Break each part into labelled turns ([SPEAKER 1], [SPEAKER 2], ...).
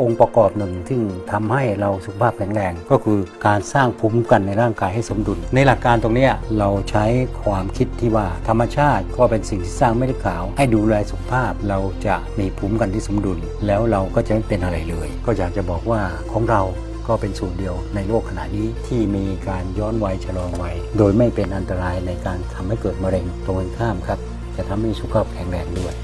[SPEAKER 1] องค์ประกอบหนึ่งที่ทำให้เราสุขภาพแข็งแรงก็คือการสร้างภูมิคุ้มกันในร่างกายให้สมดุล ในหลักการตรงนี้เราใช้ความคิดที่ว่าธรรมชาติก็เป็นสิ่งที่สร้างไม่ได้ขาว ให้ดูแลสุขภาพเราจะมีภูมิคุ้มกันที่สมดุล แล้วเราก็จะไม่เป็นอะไรเลย ก็อยากจะบอกว่าของเราก็เป็นส่วนเดียวในโลกขณะนี้ที่มีการย้อนวัยชะลอวัยโดยไม่เป็นอันตรายในการทำให้เกิดมะเร็งตรงข้ามครับ จะทำให้สุขภาพแข็งแรงด้วย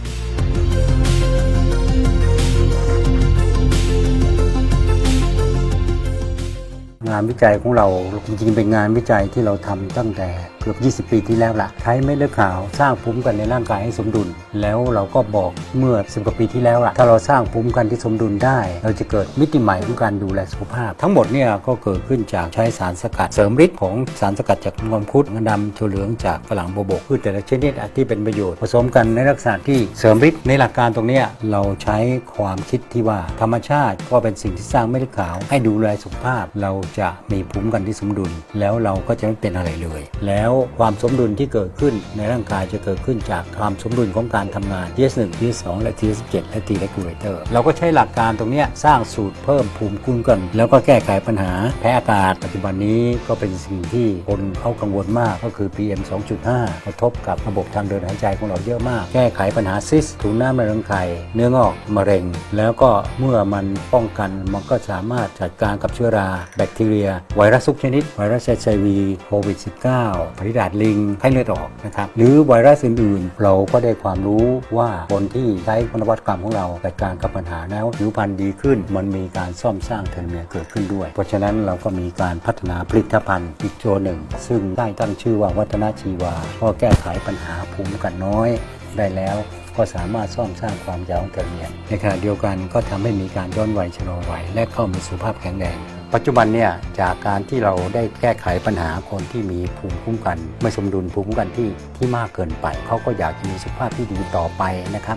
[SPEAKER 1] งานวิจัยของเราจริงๆ เป็นงานวิจัยที่เราทำตั้งแต่เกือบ 20 ปีที่แล้วละใช้เม็ดเลือดขาวสร้างภูมิกันในร่างกายให้สมดุล แล้วเราก็บอกเมื่อ 10 กว่าปีที่แล้วละถ้าเราสร้างภูมิกันที่สมดุลได้ เราจะเกิดมิติใหม่ของการดูแลสุขภาพ ทั้งหมดเนี่ยก็เกิดขึ้นจากใช้สารสกัดเสริมฤทธิ์ของสารสกัดจากงวมคุดงาดำถั่วเหลืองจากฝรั่งโบวบกพืชแต่ละชนิดที่เป็นประโยชน์ผสมกันในลักษณะที่เสริมฤทธิ์ในหลักการตรงนี้เราใช้ความคิดที่ว่าธรรมชาติก็เป็นสิ่งที่สร้างไม่ได้ขาวให้ดูแลสุขภาพเราจะมีภูมิกันที่สมดุล แล้วเราก็จะไม่เป็นอะไรเลย แล้วความสมดุลที่เกิดขึ้นในร่างกายจะเกิดขึ้นจากความสมดุลของการทำงาน TS1 TS2 และ TS7 และ T regulator เราก็ใช้หลักการตรงนี้สร้างสูตรเพิ่มภูมิคุ้มกัน แล้วก็แก้ไขปัญหาแพ้อากาศ ปัจจุบันนี้ก็เป็นสิ่งที่คนเขากังวลมากก็คือ PM 2.5 กระทบกับระบบทางเดินหายใจของเราเยอะมาก แก้ไขปัญหาซิสถุงน้ำในรังไข่เนื้องอกมะเร็ง แล้วก็เมื่อมันป้องกันมันก็สามารถจัดการกับเชื้อราแบคทีเรีย ไวรัสทุกชนิด ไวรัส HIV โควิด -19 พยาธิลิงไข้เลือดออกนะครับ หรือไวรัสอื่นๆ เราก็ได้ความรู้ว่าคนที่ใช้นวัตกรรมของเราจัดการกับปัญหาแล้วผิวพรรณดีขึ้น มันมีการซ่อมสร้างเทโลเมียเกิดขึ้นด้วย เพราะฉะนั้นเราก็มีการพัฒนาผลิตภัณฑ์อีกตัวหนึ่ง ซึ่งได้ตั้งชื่อว่าวัฒนาชีวา ก็แก้ไขปัญหาภูมิกันน้อยได้แล้วก็สามารถซ่อมสร้างความยาวของเทโลเมียในขณะเดียวกันก็ทำให้มีการย้อนวัยชะลอวัยและเข้ามีสุขภาพแข็งแรง ปัจจุบันเนี่ยจากการที่เราได้แก้ไขปัญหาคนที่มีภูมิคุ้มกัน ไม่สมดุลภูมิคุ้มกันที่ที่มากเกินไป เขาก็อยากจะมีสุขภาพที่ดีต่อไปนะครับ